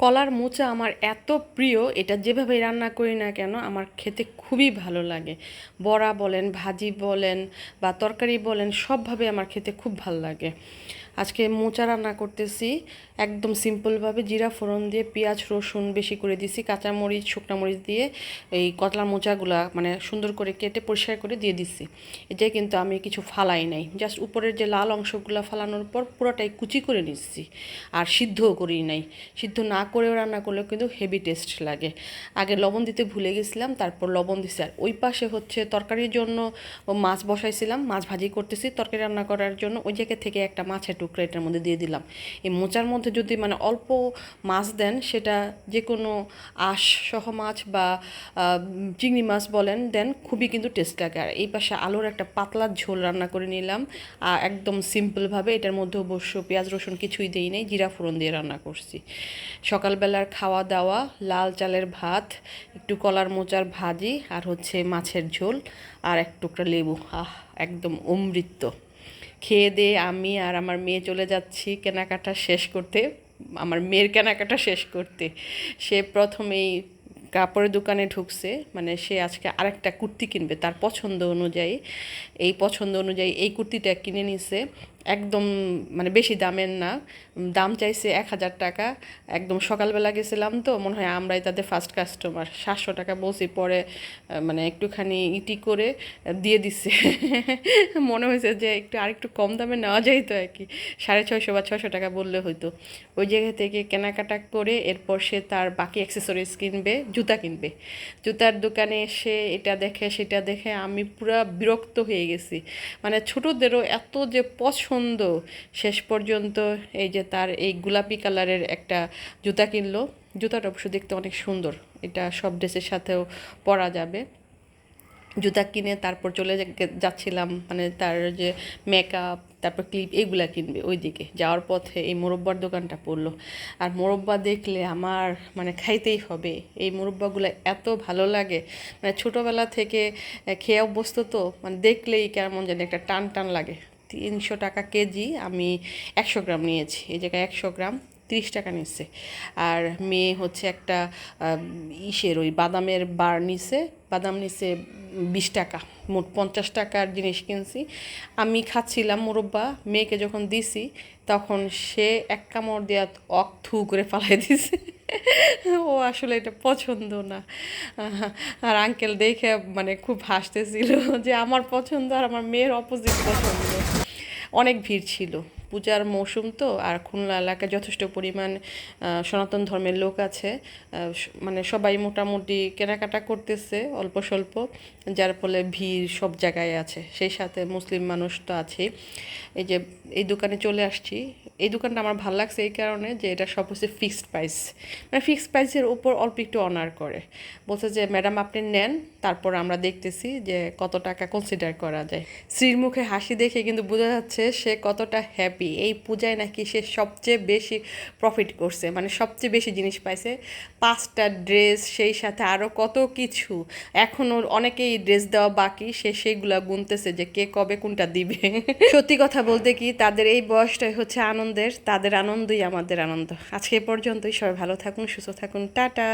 কলার মোচা আমার এত প্রিয়, এটা যেভাবে রান্না করি না কেন, আমার খেতে খুবই ভালো লাগে। বড়া বলেন, ভাজি বলেন বা তরকারি বলেন, সবভাবে আমার খেতে খুব ভালো লাগে। আজকে মোচা রান্না করতেছি। একদম সিম্পলভাবে জিরা, ফোড়ন দিয়ে পেঁয়াজ, রসুন বেশি করে দিছি কাঁচা মরিচ শুকনা মরিচ দিয়ে এই কতলা মোচাগুলা মানে সুন্দর করে কেটে পরিষ্কার করে দিয়ে দিছি। এটা কিন্তু আমি কিছু ফালাই নাই। জাস্ট উপরের যে লাল অংশগুলো ফালানোর পর পুরোটাই কুচি করে নিচ্ছি আর সিদ্ধও করি নাই। সিদ্ধ না করেও রান্না করলেও কিন্তু হেভি টেস্ট লাগে। আগে লবণ দিতে ভুলে গেছিলাম, তারপর লবণ দিছি। আর ওই পাশে হচ্ছে তরকারির জন্য মাছ বসাইছিলাম, মাছ ভাজি করতেছি তরকারি রান্না করার জন্য। ওই জায়গা থেকে একটা মাছের টুকরা এটার মধ্যে দিয়ে দিলাম। এই মোচার মধ্যে যদি মানে অল্প মাছ দেন, সেটা যে কোনো আঁশ সহ মাছ বা চিংড়ি মাছ বলেন, দেন খুবই কিন্তু টেস্ট লাগে। আর এই পাশে আলুর একটা পাতলা ঝোল রান্না করে নিলাম। আর একদম সিম্পলভাবে এটার মধ্যে অবশ্য পেঁয়াজ, রসুন কিছুই দিই নেই, জিরা ফোড়ন দিয়ে রান্না করছি। সকালবেলার খাওয়া দাওয়া, লাল চালের ভাত, একটু কলার মোচার ভাজি, আর হচ্ছে মাছের ঝোল, আর এক টুকরা লেবু। আহ, একদম অমৃত। খেয়ে দিয়ে আমি আর আমার মেয়ে চলে যাচ্ছি কেনাকাটা শেষ করতে, আমার মেয়ের কেনাকাটা শেষ করতে। সে প্রথমেই কাপড়ের দোকানে ঢুকছে মানে সে আজকে আরেকটা কুর্তি কিনবে তার পছন্দ অনুযায়ী। এই পছন্দ অনুযায়ী এই কুর্তিটা কিনে নিছে। একদম মানে বেশি দামের না। দাম চাইছে এক হাজার টাকা। একদম সকালবেলা গেছিলাম তো, মনে হয় আমরাই তাদের ফার্স্ট কাস্টমার সাতশো টাকা বলছি, পরে মানে একটুখানি ইটি করে দিয়ে দিচ্ছে মনে হয়েছে যে একটু আরেকটু কম দামে নেওয়া যায় তো আর কি। সাড়ে ছয়শো বা ছশো টাকা বললে হয়তো ওই জায়গা থেকে কেনাকাটা করে এরপর সে তার বাকি অ্যাক্সেসরিজ কিনবে, জুতা কিনবে। জুতার দোকানে এসে এটা দেখে, সেটা দেখে আমি পুরো বিরক্ত হয়ে গেছি। মানে ছোটদেরও এত যে পছন্দ শেষ পর্যন্ত এই যে তার এই গোলাপি কালারের একটা জুতা কিনলো। জুতাটা অবশ্য দেখতে অনেক সুন্দর। এটা সব ড্রেসের সাথেও পরা যাবে। জুতা কিনে তারপর চলে যাচ্ছিলাম মানে তার যে মেকআপ তারপর ক্লিপ এগুলা কিনবে ওইদিকে। যাওয়ার পথে এই মোরব্বার দোকানটা পড়ল। আর মোরব্বা দেখলে আমার মানে খাইতেই হবে। এই মোরব্বাগুলো এত ভালো লাগে। মানে ছোটোবেলা থেকে খেয়ে অভ্যস্ত তো মানে দেখলেই কেমন জানি একটা টান টান লাগে। তিনশো টাকা কেজি আমি একশো গ্রাম নিয়েছি। এই জায়গায় একশো গ্রাম, তিরিশ টাকা নিচ্ছে। আর মেয়ে হচ্ছে একটা ইসের ওই বাদামের বার নিছে। বাদাম নিছে বিশ টাকা, মোট পঞ্চাশ টাকার জিনিস কিনছি। আমি খাচ্ছিলাম মুরব্বা, মেয়েকে যখন দিছি, তখন সে এক কামড় দেওয়া অক থু করে ফালাই দিছে। ও আসলে এটা পছন্দ না। আর আঙ্কেল দেখে মানে খুব হাসতেছিল যে আমার পছন্দ আর আমার মেয়ের অপোজিট পছন্দ। অনেক ভিড় ছিল। পূজার মৌসুম তো, আর খুলনা এলাকায় যথেষ্ট পরিমাণ সনাতন ধর্মের লোক আছে। মানে সবাই মোটামুটি কেনাকাটা করতেছে অল্প স্বল্প, যার ফলে ভিড় সব জায়গায় আছে। সেই সাথে মুসলিম মানুষ তো আছেই। এই যে, এই দোকানে চলে আসছি। এই দোকানটা আমার ভালো লাগছে এই কারণে যে এটা সব হচ্ছে ফিক্সড প্রাইস মানে ফিক্সড প্রাইসের উপর অল্প একটু অনার করে। বলছে যে ম্যাডাম আপনি নেন, তারপর আমরা দেখতেছি যে কত টাকা কনসিডার করা যায়। স্ত্রীর মুখে হাসি দেখে কিন্তু বোঝা যাচ্ছে সে কতটা হ্যাপি এই পূজায় নাকি সে সবচেয়ে বেশি প্রফিট করছে মানে সবচেয়ে বেশি জিনিস পাইছে। পাঁচটা ড্রেস সেই সাথে আরও কত কিছু। এখনও অনেকেই ড্রেস দেওয়া বাকি, সে সেগুলা গুনতেছে যে কে কবে কোনটা দিবে। সত্যি কথা বলতে কি, তাদের এই বয়সটাই হচ্ছে আনন্দের তাদের আনন্দই আমাদের আনন্দ। আজকে পর্যন্তই সবাই ভালো থাকুন সুস্থ থাকুন টাটা।